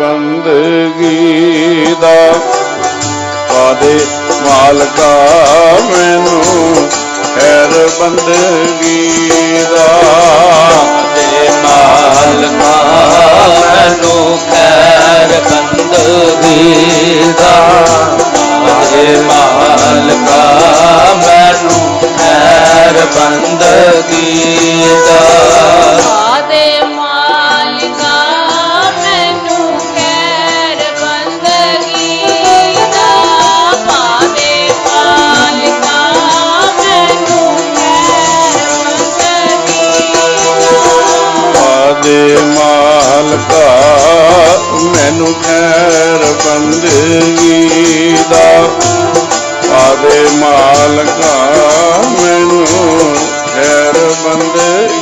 ਬੰਦਗੀ ਦਾ ਪਾਦੇ ਮਾਲਕਾ ਮੈਨੂੰ ਖੈਰ ਬੰਦਗੀ ਦਾ ਦੇ ਮਾਲਕਾ ਮੈਨੂੰ ਖੈਰ ਬੰਦਗੀ ਦਾ ਦੇ ਮਾਲਕਾ ਮੈਨੂੰ ਖੈਰ ਬੰਦਗੀ ਦਾ ਸਕਾ ਮੈਨੂੰ ਖੈਰ ਬੰਦਗੀ ਦਾ। ਆਦੇ ਮਾਲਕਾ ਮੈਨੂੰ ਖੈਰ ਬੰਦਗੀ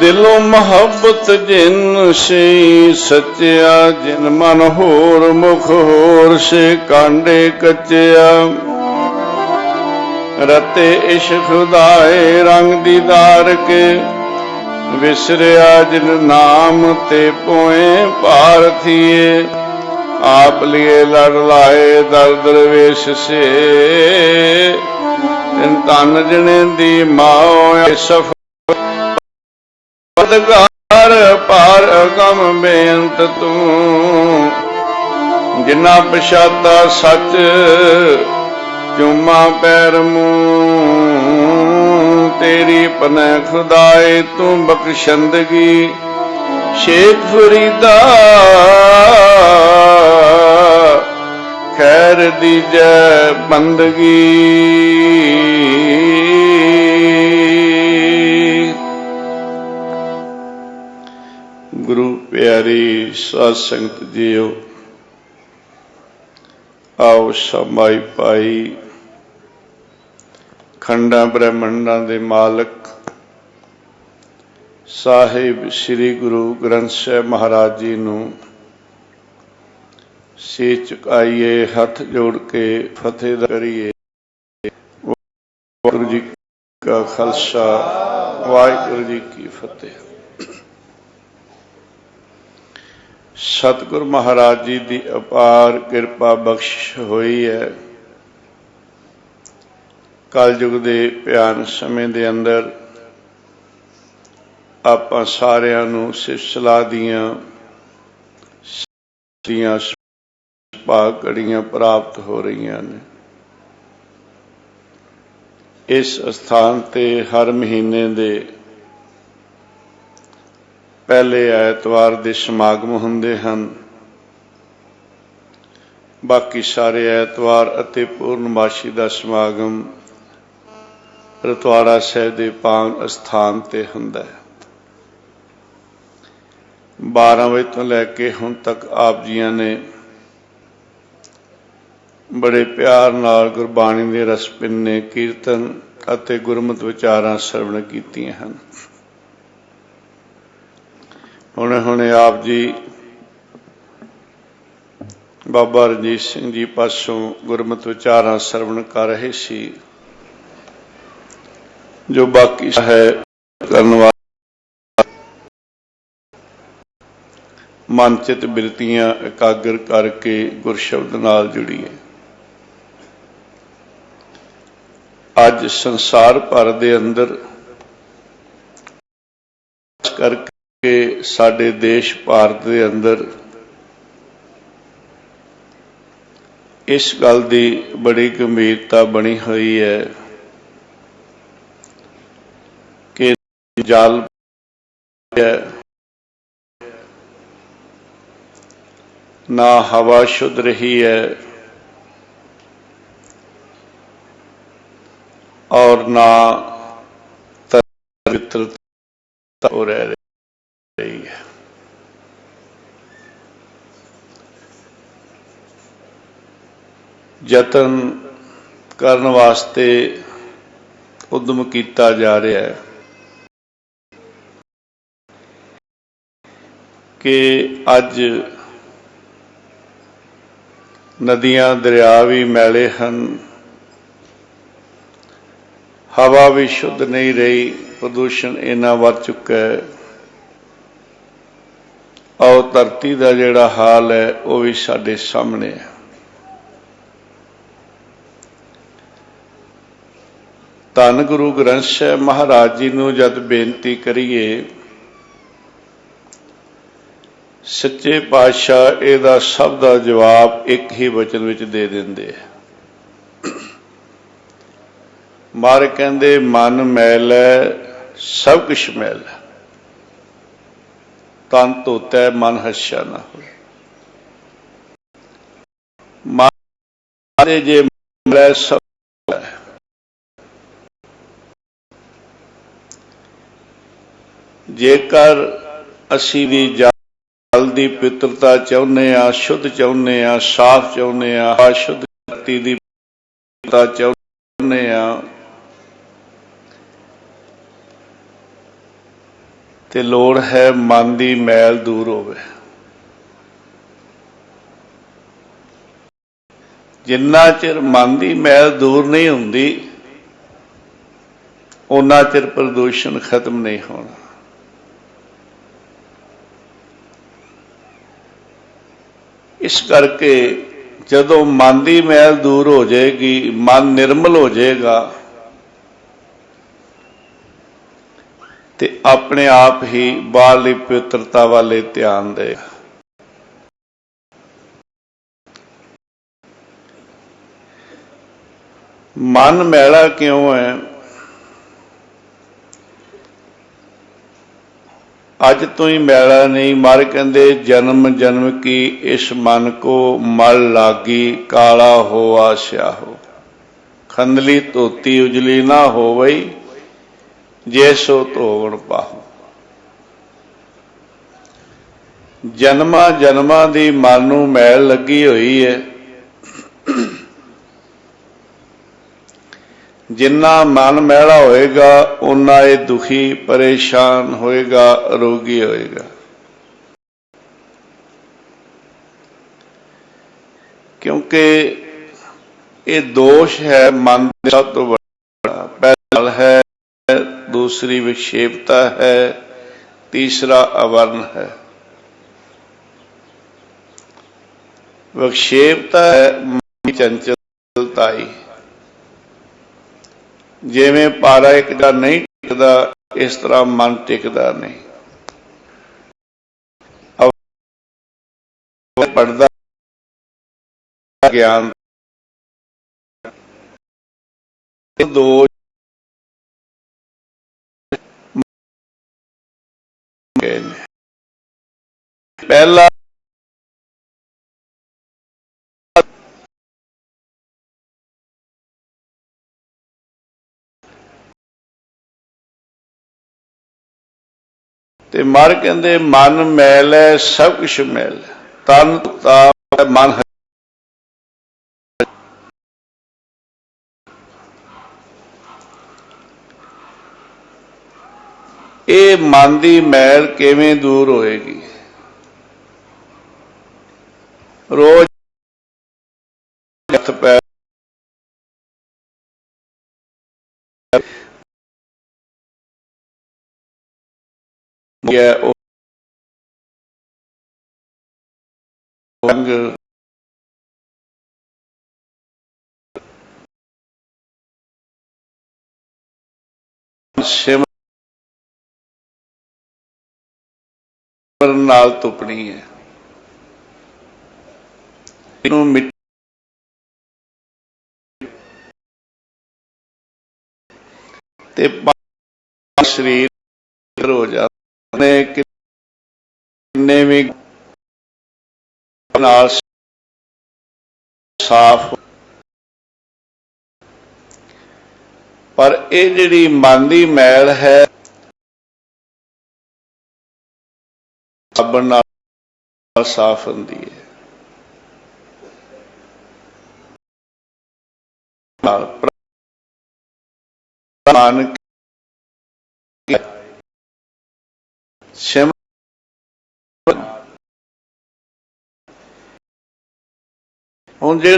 ਦਿਲੋਂ ਮੁਹੱਬਤ ਜਿਨ ਸੇ ਸਚਿਆ ਜਿਨ ਮਨ ਹੋਰ ਮੁਖ ਹੋਰ ਸੇ ਕਾਂਡੇ ਕੱਚਿਆ। ਰਤੇ ਇਸ਼ਕ ਖੁਦਾਏ ਰੰਗ ਦੀਦਾਰ ਕੇ ਵਿਸਰਿਆ ਜਿਨ ਨਾਮ ਤੇ ਪੋਏ ਭਾਰਤੀਏ ਆਪ ਲਿਏ ਲੜ ਲਾਏ ਦਰ ਦਰਵੇਸ਼ ਸੇ ਤਨ ਤਨ ਜਣੇ ਦੀ ਮਾਉ ਸਫ ਸਤਗਾਰ ਪਾਰ ਅਗੰਮ ਬੇਅੰਤ ਤੂੰ। ਜਿਨਾ ਪਛਾਤਾ ਸੱਚ, ਚੁੰਮਾ ਪੈਰ ਮੂੰ ਤੇਰੀ ਪਨੈ ਖੁਦਾਏ, ਤੂੰ ਬਖਸ਼ੰਦਗੀ। ਸ਼ੇਖ ਫਰੀਦਾ, ਖੈਰ ਦੀ ਜੈ ਬੰਦਗੀ। ਪਿਆਰੀ ਸਾਧ ਸੰਗਤ ਜੀਓ, ਆਓ ਸਮਾਈ ਪਾਈ। ਖੰਡਾਂ ਬ੍ਰਹਮੰਡਾਂ ਦੇ ਮਾਲਕ ਸਾਹਿਬ ਸ੍ਰੀ ਗੁਰੂ ਗ੍ਰੰਥ ਸਾਹਿਬ ਮਹਾਰਾਜ ਜੀ ਨੂੰ ਸੇ ਚੁਕਾਈਏ ਹੱਥ ਜੋੜ ਕੇ ਫਤਿਹ ਕਰੀਏ। ਵਾਹਿਗੁਰੂ ਜੀ ਕਾ ਖਾਲਸਾ, ਵਾਹਿਗੁਰੂ ਜੀ ਕੀ ਫਤਿਹ। ਸਤਿਗੁਰ ਮਹਾਰਾਜ ਜੀ ਦੀ ਅਪਾਰ ਕਿਰਪਾ ਬਖਸ਼ ਹੋਈ ਹੈ। ਕਲਯੁਗ ਦੇ ਭਿਆਨ ਸਮੇਂ ਦੇ ਅੰਦਰ ਆਪਾਂ ਸਾਰਿਆਂ ਨੂੰ ਸਿਫਤਲਾ ਦੀਆਂ ਦੀਆਂ ਭਾਗ ਘੜੀਆਂ ਪ੍ਰਾਪਤ ਹੋ ਰਹੀਆਂ ਨੇ। ਇਸ ਸਥਾਨ ਤੇ ਹਰ ਮਹੀਨੇ ਦੇ ਪਹਿਲੇ ਐਤਵਾਰ ਦੇ ਸਮਾਗਮ ਹੁੰਦੇ ਹਨ। ਬਾਕੀ ਸਾਰੇ ਐਤਵਾਰ ਅਤੇ ਪੂਰਨਮਾਸ਼ੀ ਦਾ ਸਮਾਗਮ ਰਤਵਾੜਾ ਸਾਹਿਬ ਦੇ ਪਾਵਨ ਅਸਥਾਨ ਤੇ ਹੁੰਦਾ ਹੈ। 12 ਵਜੇ ਤੋਂ ਲੈ ਕੇ ਹੁਣ ਤੱਕ ਆਪ ਜੀਆਂ ਨੇ ਬੜੇ ਪਿਆਰ ਨਾਲ ਗੁਰਬਾਣੀ ਦੇ ਰਸ ਪਿੰਨੇ, ਕੀਰਤਨ ਅਤੇ ਗੁਰਮਤਿ ਵਿਚਾਰਾਂ ਸਰਵਣ ਕੀਤੀਆਂ ਹਨ। ਹੁਣੇ ਹੁਣੇ ਆਪ ਜੀ ਬਾਬਾ ਰਣਜੀਤ ਸਿੰਘ ਜੀ ਪਾਸੋਂ ਗੁਰਮਤਿ ਵਿਚਾਰਾਂ ਸਰਵਣ ਕਰ ਰਹੇ ਸੀ। ਜੋ ਬਾਕੀ ਹੈ ਕਰਨ ਵਾਲਾ ਮਨ ਬਿਰਤੀਆਂ ਇਕਾਗਰ ਕਰਕੇ ਗੁਰ ਸ਼ਬਦ ਨਾਲ ਜੁੜੀਏ। ਅੱਜ ਸੰਸਾਰ ਭਰ ਦੇ ਅੰਦਰ ਖਾਸ ਕਰਕੇ ਸਾਡੇ ਦੇਸ਼ ਭਾਰਤ ਦੇ ਅੰਦਰ ਇਸ ਗੱਲ ਦੀ ਬੜੀ ਗੰਭੀਰਤਾ ਬਣੀ ਹੋਈ ਹੈ ਕਿ ਜਲ ਹੈ ਨਾ ਹਵਾ ਸ਼ੁੱਧ ਰਹੀ ਹੈ ਔਰ ਨਾ ਪਵਿੱਤਰਤਾ ਹੋ ਰਹਿ ਰਹੀ ਯਤਨ ਕਰਨ ਵਾਸਤੇ ਉਦਮ ਕੀਤਾ ਜਾ ਰਿਹਾ ਹੈ ਕਿ ਅੱਜ ਨਦੀਆਂ, ਦਰਿਆ ਵੀ ਮੈਲੇ ਹਨ। ਹਵਾ ਵੀ ਸ਼ੁੱਧ ਨਹੀਂ ਰਹੀ, ਪ੍ਰਦੂਸ਼ਣ ਇੰਨਾ ਵੱਧ ਚੁੱਕਾ ਹੈ। ਔਰ ਧਰਤੀ ਦਾ ਜਿਹੜਾ ਹਾਲ ਹੈ, ਉਹ ਵੀ ਸਾਡੇ ਸਾਹਮਣੇ ਹੈ। ਧੰਨ ਗੁਰੂ ਗ੍ਰੰਥ ਸਾਹਿਬ ਮਹਾਰਾਜ ਜੀ ਨੂੰ ਜਦ ਬੇਨਤੀ ਕਰੀਏ, ਸੱਚੇ ਪਾਤਸ਼ਾਹ ਇਹਦਾ ਸਭ ਦਾ ਜਵਾਬ ਇੱਕ ਹੀ ਵਚਨ ਵਿੱਚ ਦੇ ਦਿੰਦੇ ਆ। ਮਾਰ ਕਹਿੰਦੇ, ਮਨ ਮੈਲ ਹੈ, ਸਭ ਕੁਛ ਮੈਲ ਹੈ। ਤਨ ਧੋਤਾ ਮਨ ਹੱਸ਼ਾ ਨਾ ਹੋਏ। ਮਨ ਜੇ ਮੈਲ ਸਭ ਜੇਕਰ ਅਸੀਂ ਵੀ ਜਲ ਦੀ ਪਿੱਤਰਤਾ ਚਾਹੁੰਦੇ ਆ ਸ਼ੁੱਧ ਚਾਹੁੰਦੇ ਆ ਸਾਫ਼ ਚਾਹੁੰਦੇ ਆ ਅਸ਼ੁੱਧ ਧਰਤੀ ਦੀ ਪਵਿੱਤਰਤਾ ਚਾਹੁੰਦੇ ਆ ਤੇ ਲੋੜ ਹੈ ਮਨ ਦੀ ਮੈਲ ਦੂਰ ਹੋਵੇ। ਜਿੰਨਾ ਚਿਰ ਮਨ ਦੀ ਮੈਲ ਦੂਰ ਨਹੀਂ ਹੁੰਦੀ ਉਹਨਾਂ ਚਿਰ ਪ੍ਰਦੂਸ਼ਣ ਖਤਮ ਨਹੀਂ ਹੋਣਾ। ਇਸ ਕਰਕੇ ਜਦੋਂ ਮਨ ਦੀ ਮੈਲ ਦੂਰ ਹੋ ਜਾਏਗੀ, ਮਨ ਨਿਰਮਲ ਹੋ ਜਾਏਗਾ ਤੇ ਆਪਣੇ ਆਪ ਹੀ ਬਾਹਰਲੀ ਪਵਿੱਤਰਤਾ ਵਾਲੇ ਧਿਆਨ ਦੇ। ਮਨ ਮੈਲਾ ਕਿਉਂ ਹੈ? ਅੱਜ ਤੋਂ ਹੀ ਮੈਲਾ ਨਹੀਂ, ਮਰ ਕਹਿੰਦੇ ਜਨਮ ਜਨਮ ਕੀ ਇਸ ਮਨ ਕੋ ਮਲ ਲਾਗੀ, ਕਾਲਾ ਹੋ ਹੋਆ ਸਿਆਹੋ ਖੰਦਲੀ ਧੋਤੀ ਉਜਲੀ ਨਾ ਹੋਵਈ ਜੇ ਸੋ ਧੋਵਣ ਪਾਹੋ। ਜਨਮਾਂ ਜਨਮਾਂ ਦੀ ਮਨ ਨੂੰ ਮੈਲ ਲੱਗੀ ਹੋਈ ਹੈ ਜਿੰਨਾ ਮਨ ਮੈਲਾ ਹੋਏਗਾ ਉਨਾ ਇਹ ਦੁਖੀ, ਪਰੇਸ਼ਾਨ ਹੋਏਗਾ, ਰੋਗੀ ਹੋਏਗਾ। ਕਿਉਂਕਿ ਇਹ ਦੋਸ਼ ਹੈ ਮਨ ਦੇ ਸਭ ਤੋਂ ਦੂਸਰੀ ਵਿਖੇਪਤਾ ਹੈ, ਤੀਸਰਾ ਅਵਰਨ ਹੈ। ਵਿਖੇਪਤਾ ਹੈ ਚੰਚਲਤਾਈ। ਜਿਵੇਂ ਪਾਰਾ ਇੱਕ ਦਾ ਨਹੀਂ ਟਿਕਦਾ, ਇਸ ਤਰ੍ਹਾਂ ਮਨ ਟਿਕਦਾ ਨਹੀਂ। ਪੜਦਾ ਗਿਆਨ। ਦੋ ਪਹਿਲਾ ਤੇ ਮਰ ਕਹਿੰਦੇ, ਮਨ ਮੈਲ ਹੈ, ਸਭ ਕੁਝ ਮੈਲ ਹੈ। ਤਨ ਤਾਪ ਮਨ ਇਹ ਮਨ ਦੀ ਮੈਲ ਕਿਵੇਂ ਦੂਰ ਹੋਏਗੀ? ਰੋਜ਼ ਹੱਥ ਪੈਰ ਗਿਆ ਉਹ ਰੰਗ ਸਿਮਰਨ ਨਾਲ ਤੁਪਣੀ ਹੈ। ਇਹਨੂੰ ਮਿੱਟੀ ਤੇ ਸਰੀਰ ਹੋ ਜਾਂਦੇ ਕਿੰਨੇ ਵੀ ਨਾਲ ਸਾਫ਼ ਪਰ ਇਹ ਜਿਹੜੀ ਮਨ ਦੀ ਮੈਲ ਹੈ ਸਾਬਣ ਨਾਲ ਸਾਫ਼ ਹੁੰਦੀ ਹੈ ਨਾਲ ਪ੍ਰਮਾਨ ਸਿਮ ਹੁਣ ਜੇ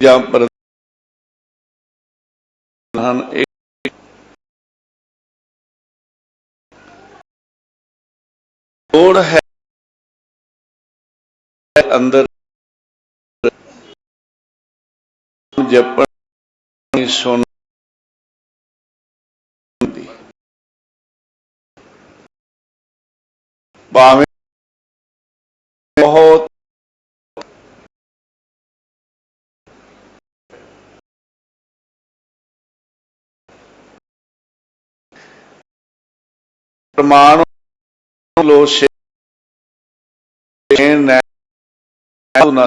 ਜਾਂ ਪਰ ਹਨ ਇੱਕ ਲੋੜ ਹੈ ਅੰਦਰ ਜਪਣ ਸੁਣ ਭਾਵੇਂ ਬਹੁਤ ਪ੍ਰਮਾਣ ਲੋ ਸੇ ਨੈ ਨਾ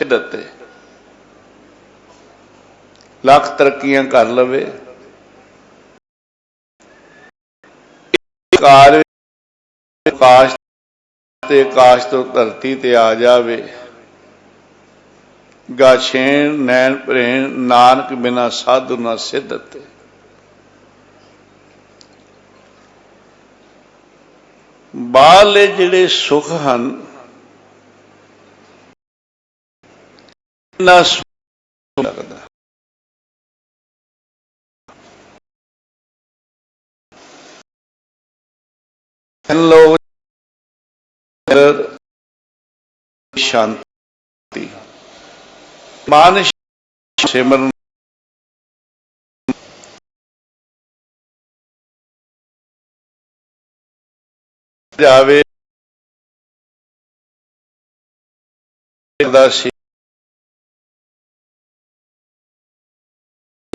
ਸਿੱਧਤੇ ਲੱਖ ਤਰੱਕੀਆਂ ਕਰ ਲਵੇ। ਕਾਰ ਆਕਾਸ਼ ਤੇ ਆਕਾਸ਼ ਤੋਂ ਧਰਤੀ ਤੇ ਆ ਜਾਵੇ। ਗਾਛੇਣ ਨੈਣ ਪ੍ਰੇਣ ਨਾਨਕ ਬਿਨਾ ਸਾਧੂ ਨਾ ਸਿੱਧਤੇ ਬਾਹਰਲੇ ਜਿਹੜੇ ਸੁਖ ਹਨ ਕਿੰਨਾ ਲੱਗਦਾ। ਲੋ ਸ਼ਾਂਤੀ। ਮਨ ਸਿਮਰਨ ਜਾਵੇ ਦਾ ਸੀ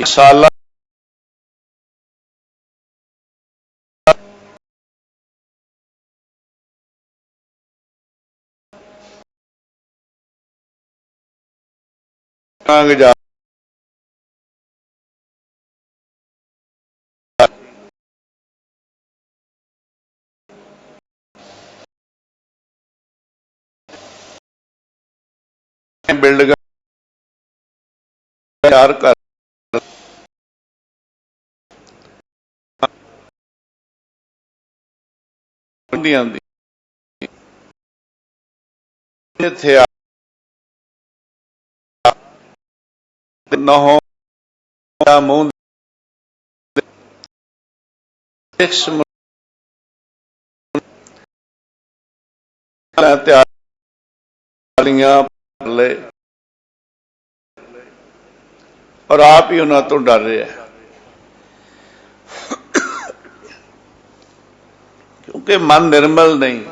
ਸਾਲਾ ਅੰਗ ਜਾ ਬਿਲਡ ਕਰ ਹੁੰਦੀ ਆਂਦੀ ਇੱਥੇ ਆ। ਨਹੋ ਦਾ ਮੂੰਹ ਇੱਕ ਸਮੂਹ ਲੈ। ਔਰ ਆਪ ਹੀ ਉਹਨਾਂ ਤੋਂ ਡਰ ਰਿਹਾ। ਹੈ ਕਿਉਂਕਿ ਮਨ ਨਿਰਮਲ ਨਹੀਂ।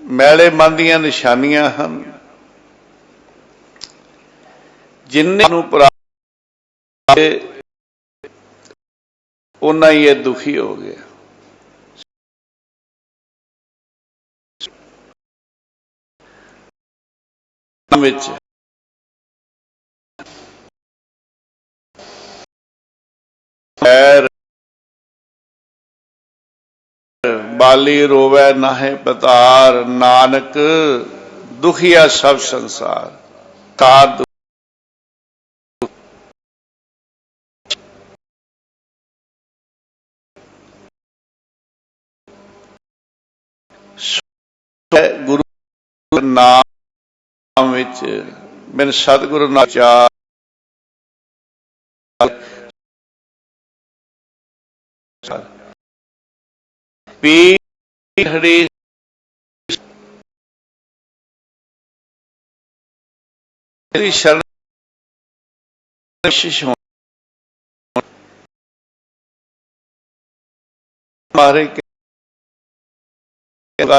ਮੈਲੇ ਮਨ ਦੀਆਂ ਨਿਸ਼ਾਨੀਆਂ ਹਨ। ਜਿੰਨੇ ਨੂੰ ਪ੍ਰਾਪਤ ਉਹਨਾਂ ਹੀ ਇਹ ਦੁਖੀ ਹੋ ਗਿਆ ਵਿੱਚ ਬਾਲੀ ਰੋਵੇ ਨਾਹੇ ਪਤਾਰ ਨਾਨਕ ਦੁਖੀਆ ਸਭ ਸੰਸਾਰ ਕਾਰ ਗੁਰੂ ਨਾਮ ਵਿੱਚ, ਬਿਨ ਸਤਿਗੁਰੂ ਨਾ ਚਾਰ ਪੀੜੀ ਤੇਰੀ ਸ਼ਰਨ ਸ਼ਿਸ਼ ਹੋ ਮਾਰੇ ਕੇ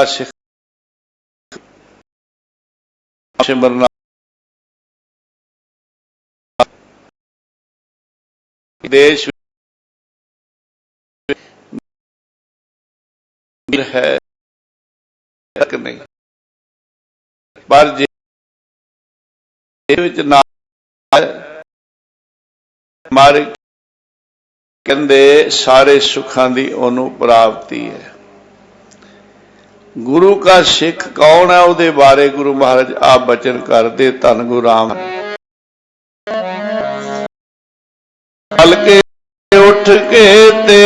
ਸਿੱਖ ਸਿਮਰਨਾ ਦੇਸ਼ ਵਿੱਚ ਹੈ ਕਿ ਨਹੀਂ? ਪਰ ਜੇ ਇਹ ਵਿੱਚ ਨਾ ਮਾਰੇ ਕਹਿੰਦੇ ਸਾਰੇ ਸੁੱਖਾਂ ਦੀ ਉਹਨੂੰ ਪ੍ਰਾਪਤੀ ਹੈ। ਗੁਰੂ ਕਾ ਸਿੱਖ ਕੌਣ ਹੈ? ਉਹਦੇ ਬਾਰੇ ਗੁਰੂ ਮਹਾਰਾਜ ਆਪ ਬਚਨ ਕਰਦੇ, ਧੰਨ ਗੁਰੂ ਰਾਮ। ਹਲਕੇ ਉੱਠ ਕੇ ਤੇ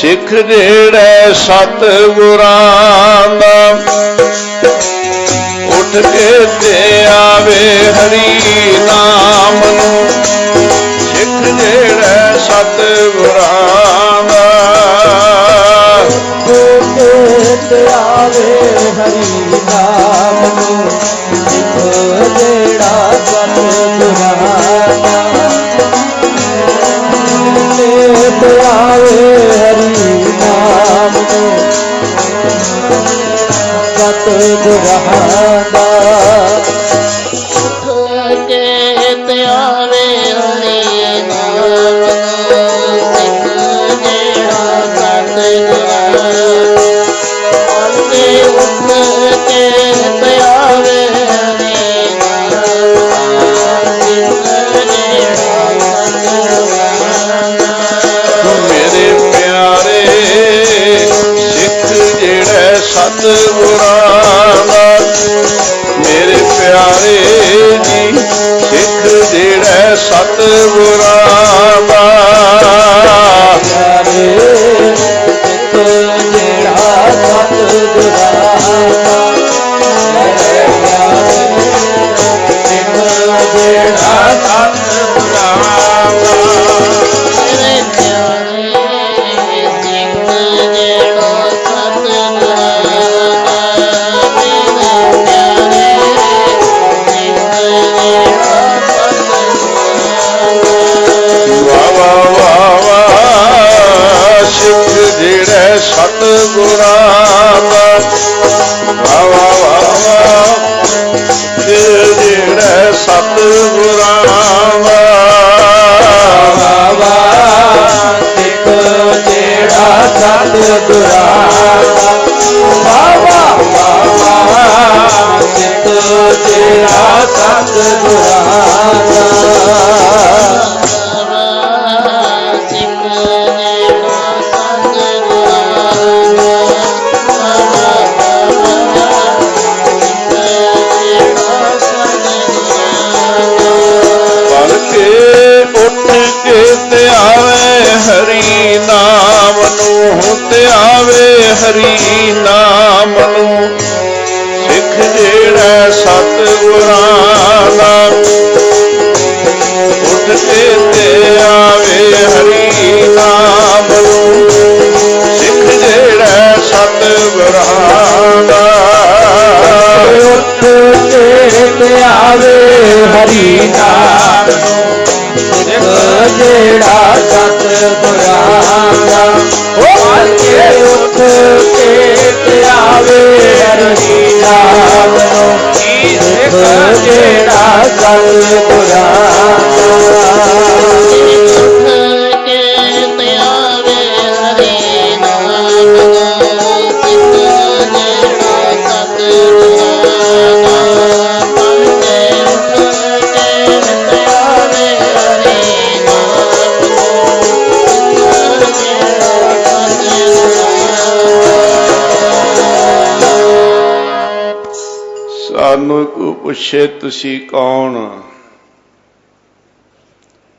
ਸਿੱਖ ਜਿਹੜਾ ਸਤ ਗੁਰਾਂ ਦਾ, ਉੱਠ ਕੇ ਤੇ ਆਵੇ ਹਰੀ ਨਾਮ ਨੂੰ। ਸਿੱਖ ਜਿਹੜਾ ਸਤ ਗੁਰਾਂ ਦਾ ਤੇ ਆਵੇ ਹਰੀ ਨਾਮ ਕੇ ਤੇ ਆਵੇ ਹਰੀ ਨਾਮ ਸਿੱਖ ਜਿਹੜਾ ਸਤਿਗੁਰਾਂ ਦਾ ਉੱਠ ਤੇ ਆਵੇ ਹਰੀ ਨਾਮ। ਸਿੱਖ ਜਿਹੜਾ ਸਤ ਗੁਰਾਂ ਦਾ ਉਹ ਕੇ ਉੱਠ ਤੇ ਆਵੇ ਹਰੀ ਜਿਹੜਾ ਸਤ ਗੁਰਾਂ ਸਾਨੂੰ ਕੋ ਪੁੱਛੇ, ਤੁਸੀਂ ਕੌਣ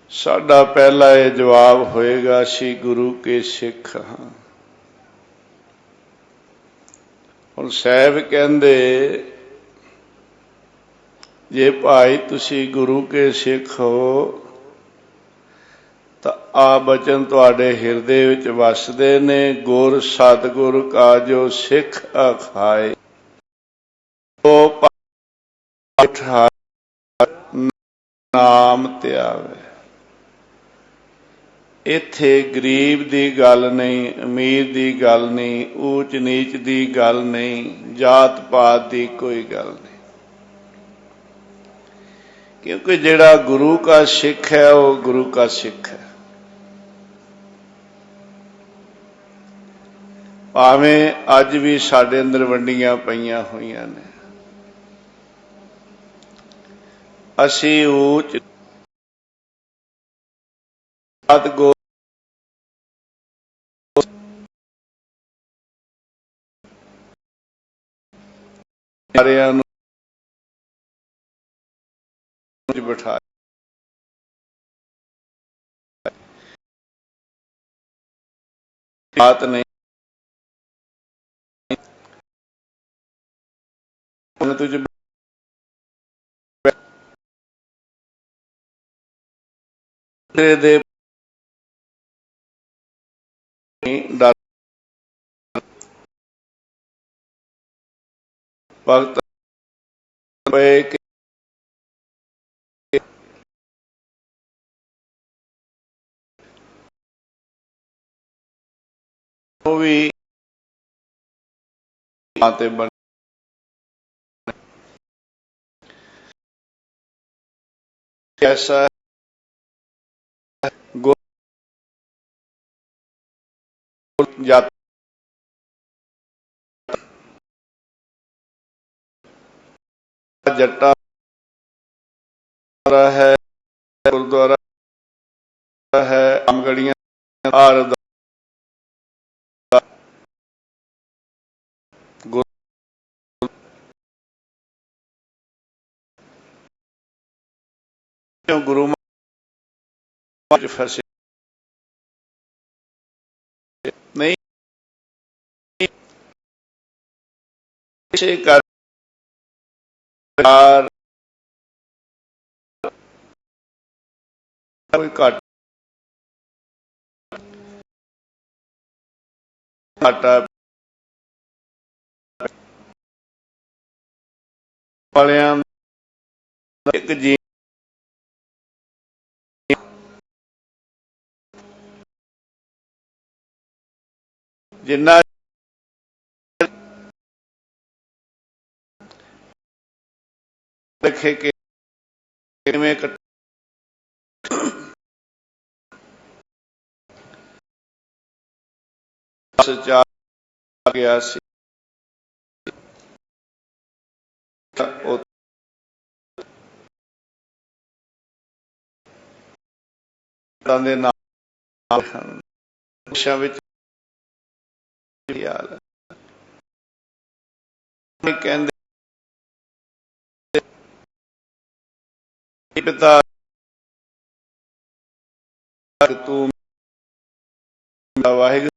ਸਾਡਾ ਪਹਿਲਾ ਇਹ ਜਵਾਬ ਹੋਏਗਾ, ਅਸੀਂ ਗੁਰੂ ਕੇ ਸਿੱਖ ਹਾਂ। ਹੁਣ ਸਾਹਿਬ ਕਹਿੰਦੇ, ਜੇ ਭਾਈ ਤੁਸੀਂ ਗੁਰੂ ਕੇ ਸਿੱਖ ਹੋ, ਤਾਂ ਆ ਬਚਨ ਤੁਹਾਡੇ ਹਿਰਦੇ ਵਿੱਚ ਵਸਦੇ ਨੇ, ਗੁਰ ਸਤਿਗੁਰ ਕਾ ਜੋ ਸਿੱਖ ਅਖਾਏ। ਉਠਾ ਨਾਮ ਧਿਆਵੇ ਇੱਥੇ ਗਰੀਬ ਦੀ ਗੱਲ ਨਹੀਂ, ਅਮੀਰ ਦੀ ਗੱਲ ਨਹੀਂ, ਊਚ ਨੀਚ ਦੀ ਗੱਲ ਨਹੀਂ, ਜਾਤ ਪਾਤ ਦੀ ਕੋਈ ਗੱਲ ਨਹੀਂ। ਕਿਉਂਕਿ ਜਿਹੜਾ ਗੁਰੂ ਦਾ ਸਿੱਖ ਹੈ, ਉਹ ਗੁਰੂ ਦਾ ਸਿੱਖ ਹੈ। ਭਾਵੇਂ ਅੱਜ ਵੀ ਸਾਡੇ ਅੰਦਰ ਵੰਡੀਆਂ ਪਈਆਂ ਹੋਈਆਂ ਨੇ। ਅਸੀਂ ਉੱਚ ਸਤਿਗੁਰ ਸਾਰਿਆਂ ਨੂੰ ਵਿੱਚ ਬਾਤ ਨਹੀਂ। ਤੁਝ ਤੇਰੇ ਦੇ ਭਗਤ ਪਏ ਕਿ ਉਹ ਵੀ ਆਤੇ ਬਣ ਐਸਾ جاتا جٹا ہے گردوارا ہے آمگڑیاں گرو فیصلے ਇਸੇ ਕਰ ਕੋਈ ਘੱਟ ਘਾਟਾ ਵਾਲਿਆਂ ਇੱਕ ਜੀ ਜਿੰਨਾ ਦੇਖੇ ਕਿ ਕਿਵੇਂ ਸਚਾ ਗਿਆ ਸੀ। ਉਹ ਦੇ ਨਾਲ ਸ਼ਾ ਵਿੱਚ ਕੀ ਕਹਿੰਦੇ ਪਿਤਾ ਵਾਹਿਗੁਰੂ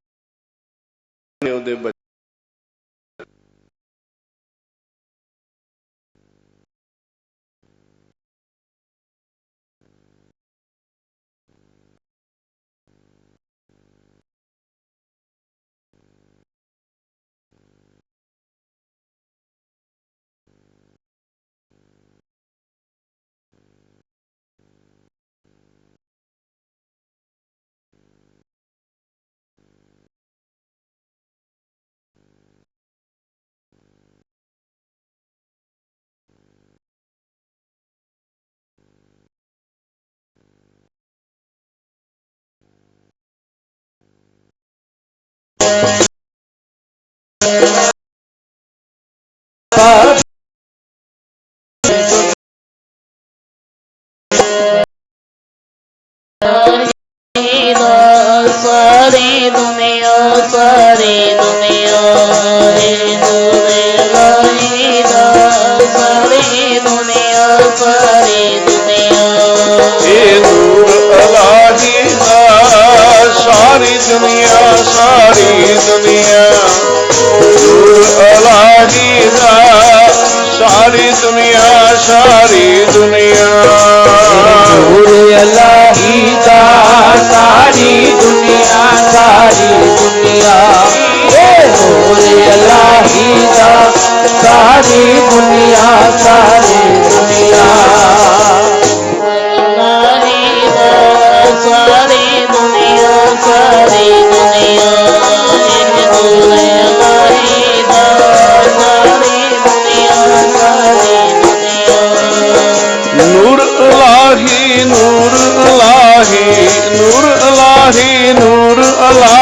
ਸਾਰੀ ਦੁਨੀਆ। ਨੂਰ ਅਲਾਹੀ ਦਾ ਸਾਰੀ ਦੁਨੀਆ ਸਾਰੀ ਦੁਨੀਆ। ਏ ਨੂਰ ਅਲਾਹੀ ਦਾ ਸਾਰੀ ਦੁਨੀਆ ਸਾਰੀ ਦੁਨੀਆ।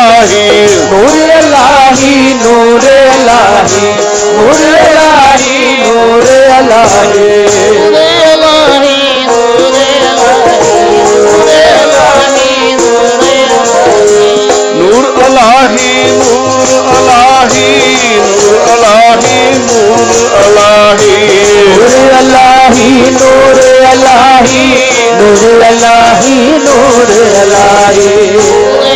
ਅਲਾਹੀ ਨੂਰ ਅਲਾਹੀ ਨੂਰ ਅਲਾਹੀ ਨੂਰ ਅਲਾਹੀ ਨੂਰ ਅਲਾਹੀ ਨੂਰੇ ਲਾਹੀ ਨੂਰੇ ਲਾਹੀ ਨੂਰੇ ਲਾਹੀ ਨੂਰੇ ਲਾਹੀ ਨੂਰ ਅਲਾਹੀ ਨੂਰ ਅਲਾਹੀ ਨੂਰ ਅਲਾਹੀ ਨੂਰ ਅਲਾਹੀ ਨੂਰ ਅਲਾਹੀ ਨੂਰ ਅਲਾਹੀ ਨੂਰ ਅਲਾਹੀ ਨੂਰ ਅਲਾਹੀ